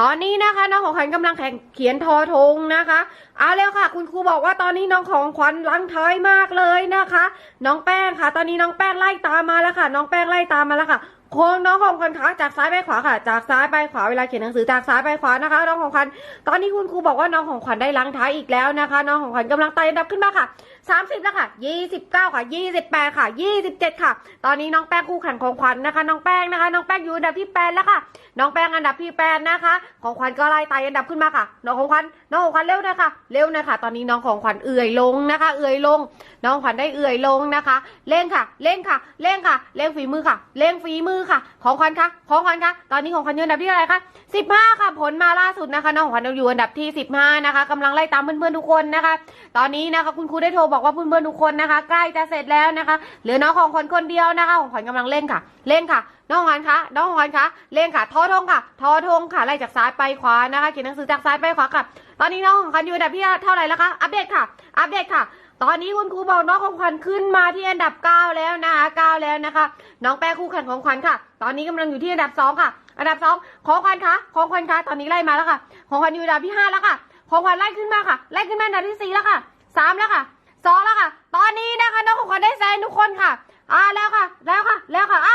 ตอนนี้นะคะน้องของขวัญกำลังแข่งเขียนทอทงนะคะ เอาแล้วค่ะ คุณครูบอกว่าตอนนี้น้องของขวัญลังท้ายมากเลยนะคะ น้องแป้งค่ะ ตอนนี้น้องแป้งไล่ตามมาแล้วค่ะ น้องแป้งไล่ตามมาแล้วค่ะ โค้งน้องของขวัญคะจากซ้ายไปขวาค่ะ จากซ้ายไปขวาเวลาเขียนหนังสือจากซ้ายไปขวานะคะ น้องของขวัญตอนนี้คุณครูบอกว่าน้องของขวัญได้ลังท้ายอีกแล้วนะคะ น้องของขวัญกำลังไต่อันดับขึ้นมาค่ะ 30 แล้วค่ะ 29 ค่ะ 28 ค่ะ 27 ค่ะ ตอนนี้น้องแป้งคู่แข่งของขวัญนะคะ น้องแป้งนะคะ น้องแป้งอยู่อันดับที่8แล้วค่ะ น้องแป้งอันดับที่8นะคะ ของขวัญก็ไล่ไต่อันดับขึ้นมาค่ะ น้องของขวัญน้องของขวัญเร็วหนะคะเร็วหนะคะตอนนี้น้องของขวัญเอื่อยลงนะคะ เอื่อยลง น้องขวัญได้เอื่อยลงนะคะเร่งค่ะเร่งค่ะเร่งค่ะเร่งฝีมือค่ะเร่งฝีมือค่ะ ของขวัญคะของขวัญคะตอนนี้ของขวัญอยู่อันดับที่อะไรคะ15 ค่ะ ผลมาล่าสุดนะคะ น้องขวัญอยู่อันดับที่ 15 นะคะกำลังไล่ตามเพื่อนๆทุกคนนะคะ ตอนนี้นะคะคุณครูได้โทรบอกว่าเพื่อนๆทุกคนนะคะ ใกล้จะเสร็จแล้วนะคะเหลือน้องของขวัญคนเดียวนะคะของขวัญกำลังเร่งค่ะเร่งค่ะน้องขวัญคะน้องของขวัญคะเร่งค่ะทอทงค่ะทอทงค่ะไล่จากซ้ายไปขวานะคะเขียนหนังสือจากซ้ายไปขวาค่ะ ตอนนี้น้องของขวัญอยู่อันดับที่เท่าไหร่แล้วคะอัปเดตค่ะ อัปเดตค่ะ ตอนนี้คุณครูบอกน้องของขวัญขึ้นมาที่อันดับ 9 แล้วนะคะ9แล้วนะคะ น้องแป้คู่แข่งของขวัญค่ะ ตอนนี้กำลังอยู่ที่อันดับ 2 ค่ะ อันดับ 2 ของขวัญคะของขวัญคะตอนนี้ไล่มาแล้วค่ะ ของขวัญอยู่อันดับที่ 5 แล้วค่ะ ของขวัญไล่ขึ้นมาค่ะ ไล่ขึ้นมาอันดับที่ 4 แล้วค่ะ 3 แล้วค่ะ2แล้วค่ะ ตอนนี้นะคะน้องของขวัญได้แซงทุกคนค่ะ อ่าแล้วค่ะ แล้วค่ะ แล้วค่ะโอ่า